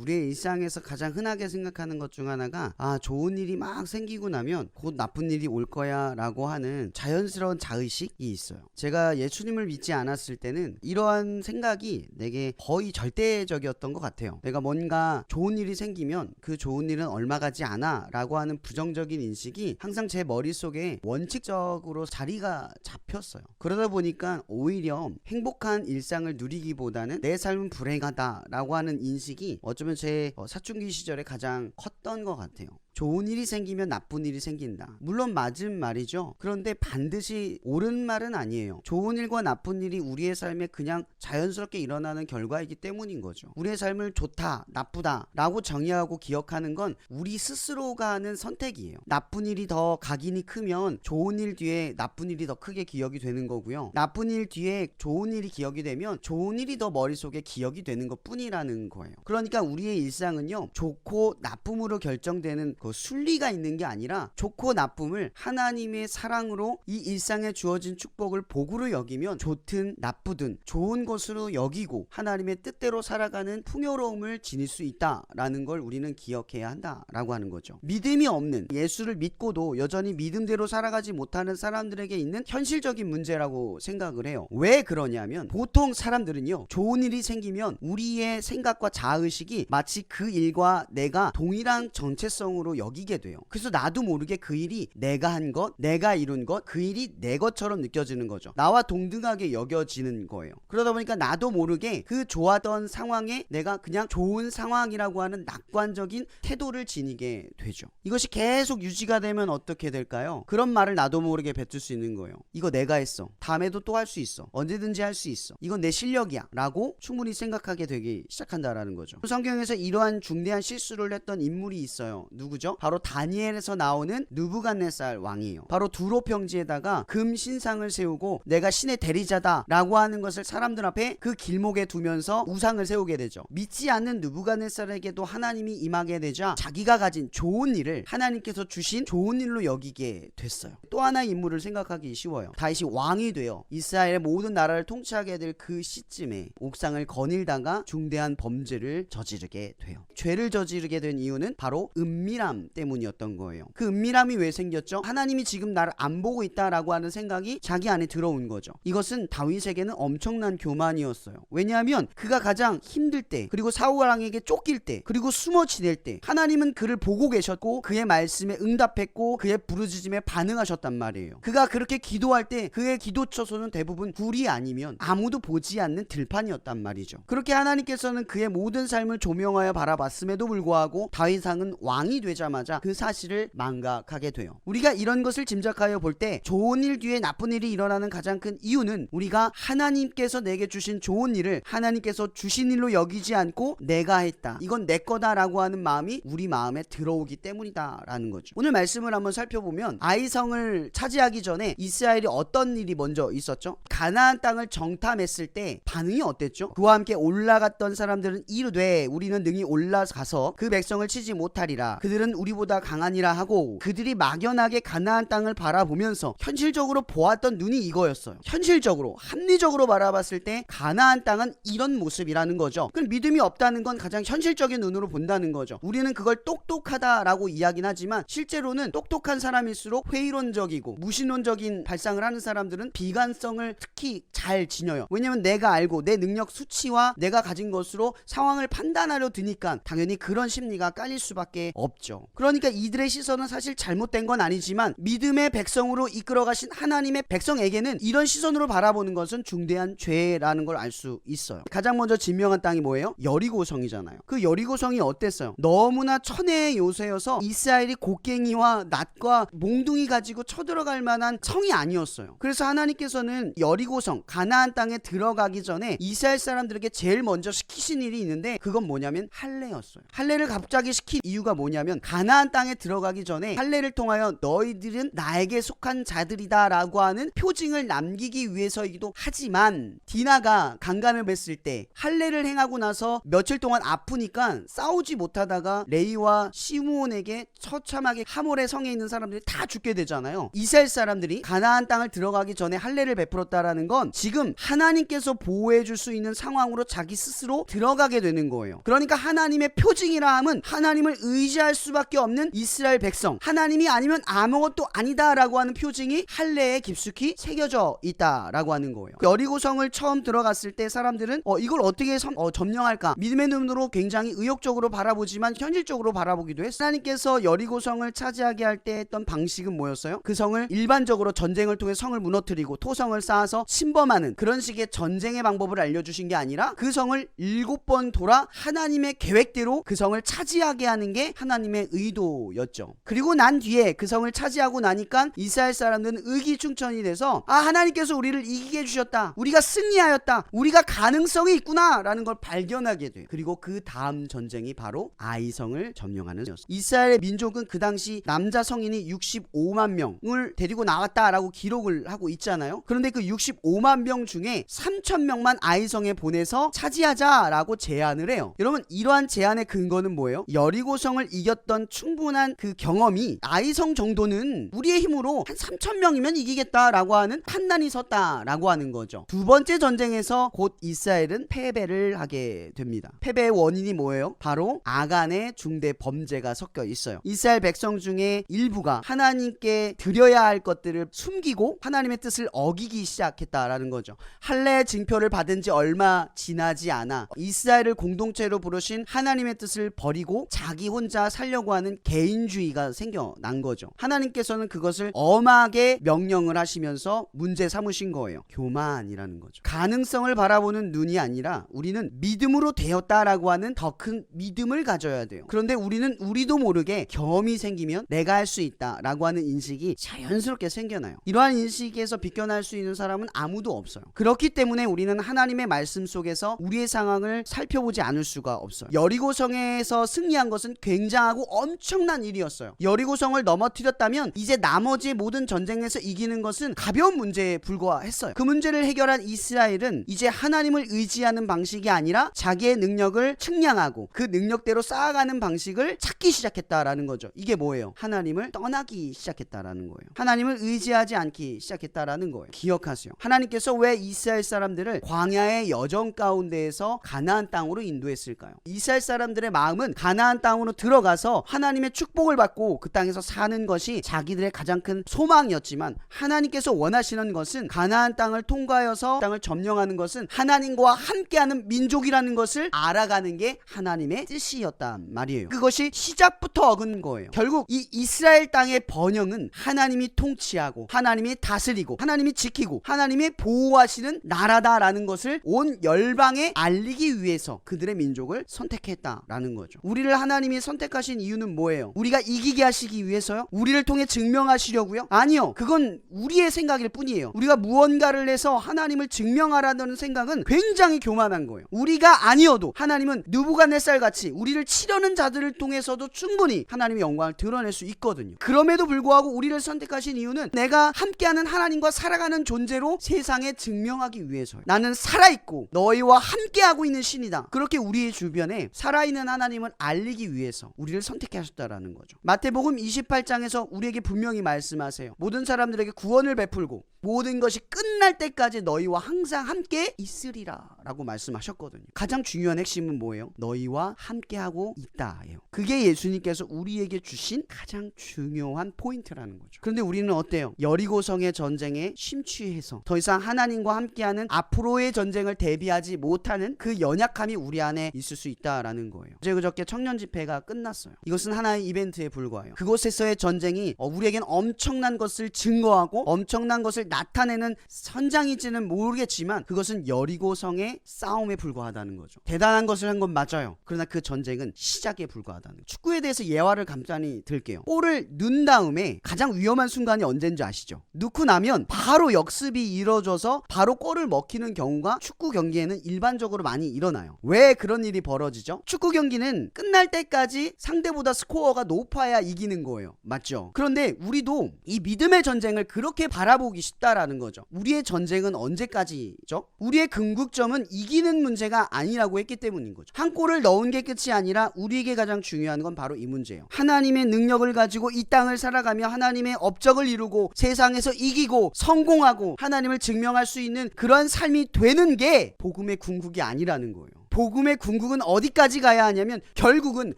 우리의 일상에서 가장 흔하게 생각하는 것 중 하나가 아 좋은 일이 막 생기고 나면 곧 나쁜 일이 올 거야라고 하는 자연스러운 자의식이 있어요. 제가 예수님을 믿지 않았을 때는 이러한 생각이 내게 거의 절대적이었던 것 같아요. 내가 뭔가 좋은 일이 생기면 그 좋은 일은 얼마 가지 않아라고 하는 부정적인 인식이 항상 제 머릿속에 원칙적으로 자리가 잡혔어요. 그러다 보니까 오히려 행복한 일상을 누리기보다는 내 삶은 불행하다라고 하는 인식이 어쩌면 제 어, 사춘기 시절에 가장 컸던 것 같아요. 좋은 일이 생기면 나쁜 일이 생긴다. 물론 맞은 말이죠. 그런데 반드시 옳은 말은 아니에요. 좋은 일과 나쁜 일이 우리의 삶에 그냥 자연스럽게 일어나는 결과이기 때문인 거죠. 우리의 삶을 좋다, 나쁘다 라고 정의하고 기억하는 건 우리 스스로가 하는 선택이에요. 나쁜 일이 더 각인이 크면 좋은 일 뒤에 나쁜 일이 더 크게 기억이 되는 거고요. 나쁜 일 뒤에 좋은 일이 기억이 되면 좋은 일이 더 머릿속에 기억이 되는 것 뿐이라는 거예요. 그러니까 우리 의 일상은요, 좋고 나쁨으로 결정되는 그 순리가 있는 게 아니라 좋고 나쁨을 하나님의 사랑으로 이 일상에 주어진 축복을 복으로 여기면 좋든 나쁘든 좋은 것으로 여기고 하나님의 뜻대로 살아가는 풍요로움을 지닐 수 있다라는 걸 우리는 기억해야 한다라고 하는 거죠. 믿음이 없는 예수를 믿고도 여전히 믿음대로 살아가지 못하는 사람들에게 있는 현실적인 문제라고 생각을 해요. 왜 그러냐면 보통 사람들은요 좋은 일이 생기면 우리의 생각과 자의식이 마치 그 일과 내가 동일한 정체성으로 여기게 돼요. 그래서 나도 모르게 그 일이 내가 한 것, 내가 이룬 것, 그 일이 내 것처럼 느껴지는 거죠. 나와 동등하게 여겨지는 거예요. 그러다 보니까 나도 모르게 그 좋았던 상황에 내가 그냥 좋은 상황이라고 하는 낙관적인 태도를 지니게 되죠. 이것이 계속 유지가 되면 어떻게 될까요? 그런 말을 나도 모르게 뱉을 수 있는 거예요. 이거 내가 했어. 다음에도 또 할 수 있어. 언제든지 할 수 있어. 이건 내 실력이야. 라고 충분히 생각하게 되기 시작한다라는 거죠. 성경 에서 이러한 중대한 실수를 했던 인물이 있어요. 누구죠? 바로 다니엘에서 나오는 누부갓네살 왕이에요. 바로 두로 평지에다가 금 신상을 세우고 내가 신의 대리자다라고 하는 것을 사람들 앞에 그 길목에 두면서 우상을 세우게 되죠. 믿지 않는 누부갓네살에게도 하나님이 임하게 되자 자기가 가진 좋은 일을 하나님께서 주신 좋은 일로 여기게 됐어요. 또 하나의 인물을 생각하기 쉬워요. 다윗이 왕이 되어 이스라엘의 모든 나라를 통치하게 될 그 시점에 옥상을 거닐다가 중대한 범죄를 저지르 게 돼요. 죄를 저지르게 된 이유는 바로 은밀함 때문이었던 거예요. 그 은밀함이 왜 생겼죠? 하나님이 지금 나를 안 보고 있다라고 하는 생각이 자기 안에 들어온 거죠. 이것은 다윗에게는 엄청난 교만이었어요. 왜냐하면 그가 가장 힘들 때, 그리고 사울 왕에게 쫓길 때, 그리고 숨어 지낼 때 하나님은 그를 보고 계셨고 그의 말씀에 응답했고 그의 부르짖음에 반응하셨단 말이에요. 그가 그렇게 기도할 때 그의 기도 처소는 대부분 굴이 아니면 아무도 보지 않는 들판이었단 말이죠. 그렇게 하나님께서는 그의 모든 삶을 조 명하여 바라봤음에도 불구하고 다윗왕은 왕이 되자마자 그 사실을 망각하게 돼요. 우리가 이런 것을 짐작하여 볼 때 좋은 일 뒤에 나쁜 일이 일어나는 가장 큰 이유는 우리가 하나님께서 내게 주신 좋은 일을 하나님께서 주신 일로 여기지 않고 내가 했다. 이건 내 거다라고 하는 마음이 우리 마음에 들어오기 때문이다라는 거죠. 오늘 말씀을 한번 살펴보면 아이성을 차지하기 전에 이스라엘이 어떤 일이 먼저 있었죠? 가나안 땅을 정탐했을 때 반응이 어땠죠? 그와 함께 올라갔던 사람들은 이르되 우리 는 능히 올라가서 그 백성을 치지 못하리라. 그들은 우리보다 강하니라 하고 그들이 막연하게 가나안 땅을 바라보면서 현실적으로 보았던 눈이 이거였어요. 현실적으로 합리적으로 바라봤을 때 가나안 땅은 이런 모습이라는 거죠. 그 믿음이 없다는 건 가장 현실적인 눈으로 본다는 거죠. 우리는 그걸 똑똑하다라고 이야기는 하지만 실제로는 똑똑한 사람일수록 회의론적이고 무신론적인 발상을 하는 사람들은 비관성을 특히 잘 지녀요. 왜냐면 내가 알고 내 능력 수치와 내가 가진 것으로 상황을 판단 하려 드니까 당연히 그런 심리가 깔릴 수밖에 없죠. 그러니까 이들의 시선은 사실 잘못된 건 아니지만 믿음의 백성으로 이끌어 가신 하나님의 백성에게는 이런 시선으로 바라보는 것은 중대한 죄라는 걸 알 수 있어요. 가장 먼저 진명한 땅이 뭐예요? 여리고성이잖아요. 그 여리고성이 어땠어요? 너무나 천혜의 요새여서 이스라엘이 곡괭이와 낫과 몽둥이 가지고 쳐들어갈 만한 성이 아니었어요. 그래서 하나님께서는 여리고성 가나안 땅에 들어가기 전에 이스라엘 사람들에게 제일 먼저 시키신 일이 있는데 그건 뭐냐 면 할례였어요. 할례를 갑자기 시킨 이유가 뭐냐면 가나안 땅에 들어가기 전에 할례를 통하여 너희들은 나에게 속한 자들이다라고 하는 표징을 남기기 위해서이기도 하지만 디나가 강간을 뵀을 때 할례를 행하고 나서 며칠 동안 아프니까 싸우지 못하다가 레이와 시므온에게 처참하게 하몰의 성에 있는 사람들이 다 죽게 되잖아요. 이스라엘 사람들이 가나안 땅을 들어가기 전에 할례를 베풀었다라는 건 지금 하나님께서 보호해 줄 수 있는 상황으로 자기 스스로 들어가게 되는 거예요. 그러니까 하나님의 표징이라 함은 하나님을 의지할 수밖에 없는 이스라엘 백성 하나님이 아니면 아무것도 아니다라고 하는 표징이 할례에 깊숙이 새겨져 있다라고 하는 거예요. 여리고성을 처음 들어갔을 때 사람들은 어, 이걸 어떻게 섬- 어, 점령할까? 믿음의 눈으로 굉장히 의욕적으로 바라보지만 현실적으로 바라보기도 했어요. 하나님께서 여리고성을 차지하게 할 때 했던 방식은 뭐였어요? 그 성을 일반적으로 전쟁을 통해 성을 무너뜨리고 토성을 쌓아서 침범하는 그런 식의 전쟁의 방법을 알려주신 게 아니라 그 성을 일곱 번 돌아 하 나님의 계획대로 그 성을 차지하게 하는 게 하나님의 의도였죠. 그리고 난 뒤에 그 성을 차지하고 나니까 이스라엘 사람들은 의기충천이 돼서 아 하나님께서 우리를 이기게 해주셨다. 우리가 승리하였다. 우리가 가능성이 있구나라는 걸 발견하게 돼요. 그리고 그 다음 전쟁이 바로 아이성을 점령하는. 이스라엘의 민족은 그 당시 남자 성인이 65만 명을 데리고 나왔다라고 기록을 하고 있잖아요. 그런데 그 65만 명 중에 3천 명만 아이성에 보내서 차지하자라고 제안을 해요. 여러분 이러한 제안의 근거는 뭐예요? 여리고성을 이겼던 충분한 그 경험이 아이성 정도는 우리의 힘으로 한 3천 명이면 이기겠다라고 하는 판단이 섰다라고 하는 거죠. 두 번째 전쟁에서 곧 이스라엘은 패배를 하게 됩니다. 패배의 원인이 뭐예요? 바로 아간의 중대 범죄가 섞여 있어요. 이스라엘 백성 중에 일부가 하나님께 드려야 할 것들을 숨기고 하나님의 뜻을 어기기 시작했다라는 거죠. 할례 증표를 받은 지 얼마 지나지 않아 이스라엘을 공동체 로 부르신 하나님의 뜻을 버리고 자기 혼자 살려고 하는 개인주의가 생겨난 거죠. 하나님께서는 그것을 엄하게 명령을 하시면서 문제 삼으신 거예요. 교만이라는 거죠. 가능성을 바라보는 눈이 아니라 우리는 믿음으로 되었다라고 하는 더 큰 믿음을 가져야 돼요. 그런데 우리는 우리도 모르게 경험이 생기면 내가 할 수 있다라고 하는 인식이 자연스럽게 생겨나요. 이러한 인식에서 비껴날 수 있는 사람은 아무도 없어요. 그렇기 때문에 우리는 하나님의 말씀 속에서 우리의 상황을 살펴보지 않을 수가 없어요. 여리고성에서 승리한 것은 굉장하고 엄청난 일이었어요. 여리고성을 넘어뜨렸다면 이제 나머지 모든 전쟁에서 이기는 것은 가벼운 문제에 불과했어요. 그 문제를 해결한 이스라엘은 이제 하나님을 의지하는 방식이 아니라 자기의 능력을 측량하고 그 능력대로 쌓아가는 방식을 찾기 시작했다라는 거죠. 이게 뭐예요? 하나님을 떠나기 시작했다라는 거예요. 하나님을 의지하지 않기 시작했다라는 거예요. 기억하세요. 하나님께서 왜 이스라엘 사람들을 광야의 여정 가운데에서 가나안 땅으로 인도했을까 요? 이스라엘 사람들의 마음은 가나안 땅으로 들어가서 하나님의 축복을 받고 그 땅에서 사는 것이 자기들의 가장 큰 소망이었지만 하나님께서 원하시는 것은 가나안 땅을 통과하여서 땅을 점령하는 것은 하나님과 함께하는 민족이라는 것을 알아가는 게 하나님의 뜻이었단 말이에요. 그것이 시작부터 어근 거예요. 결국 이 이스라엘 땅의 번영은 하나님이 통치하고 하나님이 다스리고 하나님이 지키고 하나님이 보호하시는 나라다라는 것을 온 열방에 알리기 위해서 그들의 민족 을 선택했다라는 거죠. 우리를 하나님이 선택하신 이유는 뭐예요? 우리가 이기게 하시기 위해서요? 우리를 통해 증명하시려고요? 아니요. 그건 우리의 생각일 뿐이에요. 우리가 무언가를 해서 하나님을 증명하라는 생각은 굉장히 교만한 거예요. 우리가 아니어도 하나님은 누부갓네살 같이 우리를 치려는 자들을 통해서도 충분히 하나님의 영광을 드러낼 수 있거든요. 그럼에도 불구하고 우리를 선택하신 이유는 내가 함께하는 하나님과 살아가는 존재로 세상에 증명하기 위해서요. 나는 살아있고 너희와 함께하고 있는 신이다. 그렇게 우리의 주변에 살아있는 하나님을 알리기 위해서 우리를 선택해 하셨다라는 거죠. 마태복음 28장에서 우리에게 분명히 말씀하세요. 모든 사람들에게 구원을 베풀고 모든 것이 끝날 때까지 너희와 항상 함께 있으리라 라고 말씀하셨거든요. 가장 중요한 핵심은 뭐예요? 너희와 함께하고 있다예요. 그게 예수님께서 우리에게 주신 가장 중요한 포인트라는 거죠. 그런데 우리는 어때요? 여리고성의 전쟁에 심취해서 더 이상 하나님과 함께하는 앞으로의 전쟁을 대비하지 못하는 그 연약함이 우리 안에 있을 수 있다라는 거예요. 어제 그저께 청년 집회가 끝났어요. 이것은 하나의 이벤트에 불과해요. 그곳에서의 전쟁이 어, 우리에겐 엄청난 것을 증거하고 엄청난 것을 나타내는 선장일지는 모르겠지만 그것은 여리고성의 싸움에 불과하다는 거죠. 대단한 것을 한 건 맞아요. 그러나 그 전쟁은 시작에 불과하다는 거죠. 축구에 대해서 예화를 간단히 들게요. 볼을 넣은 다음에 가장 위험한 순간이 언제인지 아시죠? 넣고 나면 바로 역습이 이루어져서 바로 골을 먹히는 경우가 축구 경기에는 일반적으로 많이 일어나요. 왜 그런 일이 벌어지죠? 축구 경기는 끝날 때까지 상대보다 스코어가 높아야 이기는 거예요. 맞죠? 그런데 우리도 이 믿음의 전쟁을 그렇게 바라보기 쉽다라는 거죠. 우리의 전쟁은 언제까지죠? 우리의 궁극점은 이기는 문제가 아니라고 했기 때문인 거죠. 한 골을 넣은 게 끝이 아니라 우리에게 가장 중요한 건 바로 이 문제예요. 하나님의 능력을 가지고 이 땅을 살아가며 하나님의 업적을 이루고 세상에서 이기고 성공하고 하나님을 증명할 수 있는 그런 삶이 되는 게 복음의 궁극이 아니라는 거예요. 복음의 궁극은 어디까지 가야 하냐면 결국은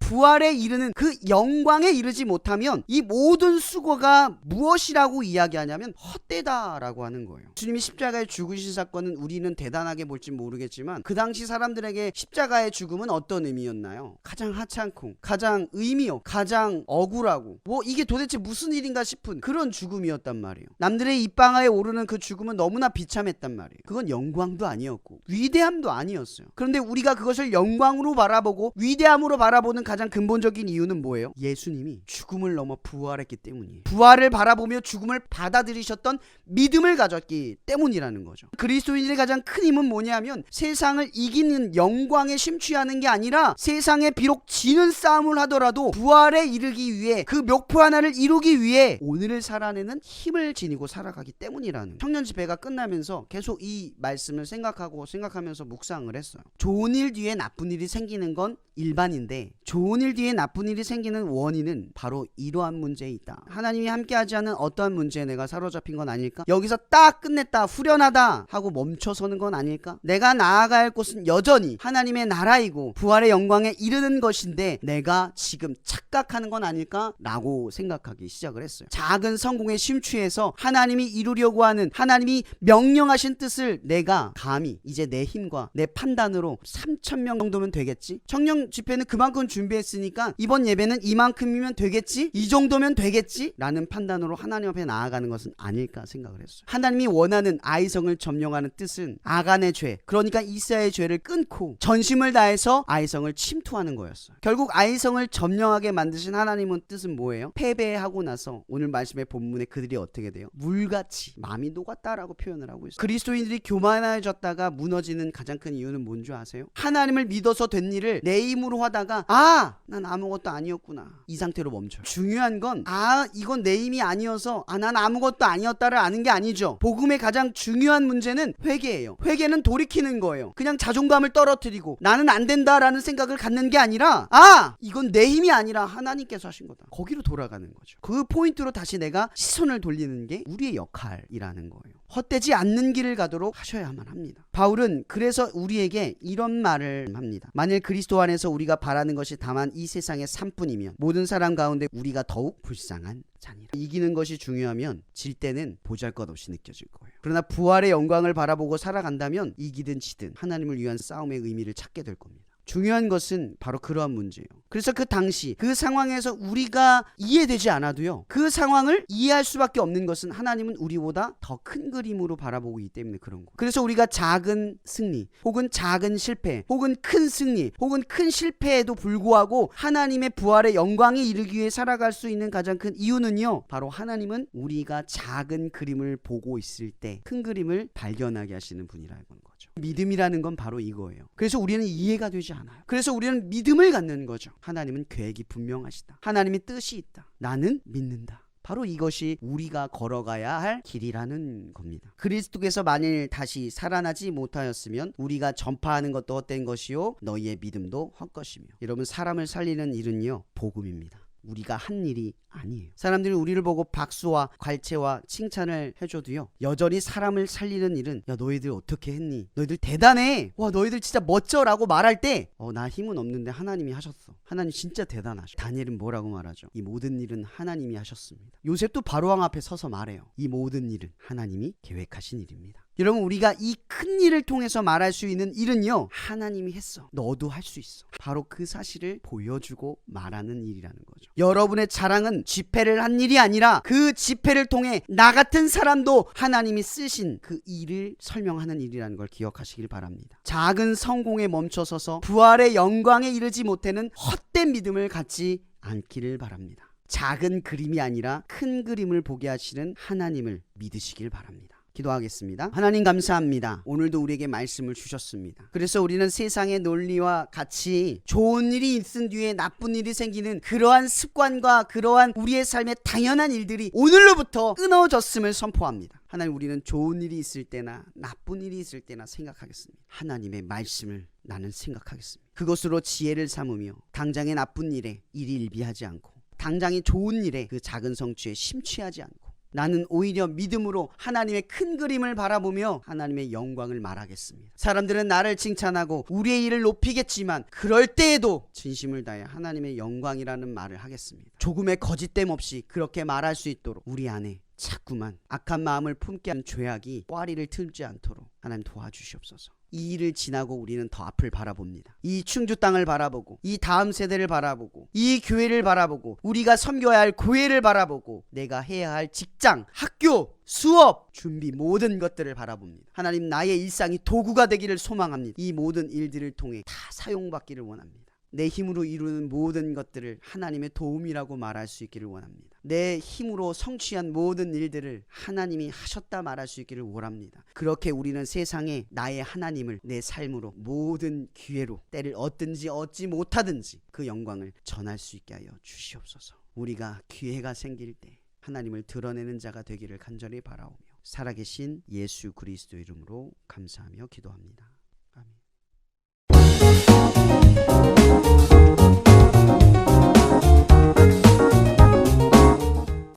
부활에 이르는 그 영광에 이르지 못하면 이 모든 수고가 무엇이라고 이야기하냐면 헛되다라고 하는 거예요. 주님이 십자가에 죽으신 사건은 우리는 대단하게 볼지 모르겠지만 그 당시 사람들에게 십자가의 죽음은 어떤 의미였나요? 가장 하찮고 가장 의미요 가장 억울하고 뭐 이게 도대체 무슨 일인가 싶은 그런 죽음이었단 말이에요. 남들의 입방아에 오르는 그 죽음은 너무나 비참했단 말이에요. 그건 영광도 아니었고 위대함도 아니었어요. 그런데 우리 가 그것을 영광으로 바라보고 위대함으로 바라보는 가장 근본적인 이유는 뭐예요? 예수님이 죽음을 넘어 부활했기 때문이에요. 부활을 바라보며 죽음을 받아들이셨던 믿음을 가졌기 때문이라는 거죠. 그리스도인들의 가장 큰 힘은 뭐냐면 세상을 이기는 영광에 심취하는 게 아니라 세상에 비록 지는 싸움을 하더라도 부활에 이르기 위해 그 목표 하나를 이루기 위해 오늘을 살아내는 힘을 지니고 살아가기 때문이라는 청년 집회가 끝나면서 계속 이 말씀을 생각하고 생각하면서 묵상을 했어요. 좋은 일 뒤에 나쁜 일이 생기는 건 일반인데 좋은 일 뒤에 나쁜 일이 생기는 원인은 바로 이러한 문제에 있다. 하나님이 함께하지 않은 어떠한 문제에 내가 사로잡힌 건 아닐까? 여기서 딱 끝냈다, 후련하다 하고 멈춰서는 건 아닐까? 내가 할 곳은 여전히 하나님의 나라이고 부활의 영광에 이르는 것인데 내가 지금 착각하는 건 아닐까? 라고 생각하기 시작을 했어요. 작은 성공에 심취해서 하나님이 이루려고 하는 하나님이 명령하신 뜻을 내가 감히 이제 내 힘과 내 판단으로 3천 명 정도면 되겠지? 청년 집회는 그만큼 준비했으니까 이번 예배는 이만큼이면 되겠지? 이 정도면 되겠지? 라는 판단으로 하나님 앞에 나아가는 것은 아닐까 생각을 했어요. 하나님이 원하는 아이성을 점령하는 뜻은 아간의 죄, 그러니까 이사의 죄를 끊고 전심을 다해서 아이성을 침투하는 거였어요. 결국 아이성을 점령하게 만드신 하나님은 뜻은 뭐예요? 패배하고 나서 오늘 말씀의 본문에 그들이 어떻게 돼요? 물같이 마음이 녹았다라고 표현을 하고 있어요. 그리스도인들이 교만해졌다가 무너지는 가장 큰 이유는 뭔지 아세요? 하나님을 믿어서 된 일을 내 힘으로 하다가 아, 난 아무것도 아니었구나. 이 상태로 멈춰요. 중요한 건 아, 이건 내 힘이 아니어서 아, 난 아무것도 아니었다를 아는 게 아니죠. 복음의 가장 중요한 문제는 회개예요. 회개는 돌이키는 거예요. 그냥 자존감을 떨어뜨리고 나는 안 된다라는 생각을 갖는 게 아니라 아, 이건 내 힘이 아니라 하나님께서 하신 거다. 거기로 돌아가는 거죠. 그 포인트로 다시 내가 시선을 돌리는 게 우리의 역할이라는 거예요. 헛되지 않는 길을 가도록 하셔야만 합니다. 바울은 그래서 우리에게 이런 말을 합니다. 만일 그리스도 안에서 우리가 바라는 것이 다만 이 세상의 삶뿐이면 모든 사람 가운데 우리가 더욱 불쌍한 자니라. 이기는 것이 중요하면 질 때는 보잘것없이 느껴질 거예요. 그러나 부활의 영광을 바라보고 살아간다면 이기든 지든 하나님을 위한 싸움의 의미를 찾게 될 겁니다. 중요한 것은 바로 그러한 문제예요. 그래서 그 당시 그 상황에서 우리가 이해되지 않아도요. 그 상황을 이해할 수밖에 없는 것은 하나님은 우리보다 더 큰 그림으로 바라보고 있기 때문에 그런 거예요. 그래서 우리가 작은 승리 혹은 작은 실패 혹은 큰 승리 혹은 큰 실패에도 불구하고 하나님의 부활의 영광에 이르기 위해 살아갈 수 있는 가장 큰 이유는요. 바로 하나님은 우리가 작은 그림을 보고 있을 때 큰 그림을 발견하게 하시는 분이라는 거죠. 믿음이라는 건 바로 이거예요. 그래서 우리는 이해가 되지 않아요. 그래서 우리는 믿음을 갖는 거죠. 하나님은 계획이 분명하시다. 하나님의 뜻이 있다. 나는 믿는다. 바로 이것이 우리가 걸어가야 할 길이라는 겁니다. 그리스도께서 만일 다시 살아나지 못하였으면 우리가 전파하는 것도 헛된 것이요 너희의 믿음도 헛것이며 여러분 사람을 살리는 일은요 복음입니다. 우리가 한 일이 아니에요. 사람들이 우리를 보고 박수와 괄체와 칭찬을 해줘도요. 여전히 사람을 살리는 일은 야 너희들 어떻게 했니? 너희들 대단해. 와 너희들 진짜 멋져라고 말할 때 어 나 힘은 없는데 하나님이 하셨어. 하나님 진짜 대단하셔. 다니엘은 뭐라고 말하죠? 이 모든 일은 하나님이 하셨습니다. 요셉도 바로왕 앞에 서서 말해요. 이 모든 일은 하나님이 계획하신 일입니다. 여러분 우리가 이 큰 일을 통해서 말할 수 있는 일은요 하나님이 했어. 너도 할 수 있어. 바로 그 사실을 보여주고 말하는 일이라는 거죠. 여러분의 자랑은 집회를 한 일이 아니라 그 집회를 통해 나 같은 사람도 하나님이 쓰신 그 일을 설명하는 일이라는 걸 기억하시길 바랍니다. 작은 성공에 멈춰서서 부활의 영광에 이르지 못하는 헛된 믿음을 갖지 않기를 바랍니다. 작은 그림이 아니라 큰 그림을 보게 하시는 하나님을 믿으시길 바랍니다 기도하겠습니다. 하나님 감사합니다. 오늘도 우리에게 말씀을 주셨습니다. 그래서 우리는 세상의 논리와 같이 좋은 일이 있은 뒤에 나쁜 일이 생기는 그러한 습관과 그러한 우리의 삶의 당연한 일들이 오늘로부터 끊어졌음을 선포합니다. 하나님 우리는 좋은 일이 있을 때나 나쁜 일이 있을 때나 생각하겠습니다. 하나님의 말씀을 나는 생각하겠습니다. 그것으로 지혜를 삼으며 당장의 나쁜 일에 일일비하지 않고 당장의 좋은 일에 그 작은 성취에 심취하지 않고 나는 오히려 믿음으로 하나님의 큰 그림을 바라보며 하나님의 영광을 말하겠습니다. 사람들은 나를 칭찬하고 우리의 일을 높이겠지만 그럴 때에도 진심을 다해 하나님의 영광이라는 말을 하겠습니다. 조금의 거짓됨 없이 그렇게 말할 수 있도록 우리 안에 자꾸만 악한 마음을 품게 하는 죄악이 꽈리를 틀지 않도록 하나님 도와주시옵소서. 이 일을 지나고 우리는 더 앞을 바라봅니다. 이 충주 땅을 바라보고 이 다음 세대를 바라보고 이 교회를 바라보고 우리가 섬겨야 할 교회를 바라보고 내가 해야 할 직장, 학교, 수업, 준비 모든 것들을 바라봅니다. 하나님 나의 일상이 도구가 되기를 소망합니다. 이 모든 일들을 통해 다 사용받기를 원합니다. 내 힘으로 이루는 모든 것들을 하나님의 도움이라고 말할 수 있기를 원합니다. 내 힘으로 성취한 모든 일들을 하나님이 하셨다 말할 수 있기를 원합니다. 그렇게 우리는 세상에 나의 하나님을 내 삶으로 모든 기회로 때를 얻든지 얻지 못하든지 그 영광을 전할 수 있게 하여 주시옵소서. 우리가 기회가 생길 때 하나님을 드러내는 자가 되기를 간절히 바라오며 살아계신 예수 그리스도 이름으로 감사하며 기도합니다.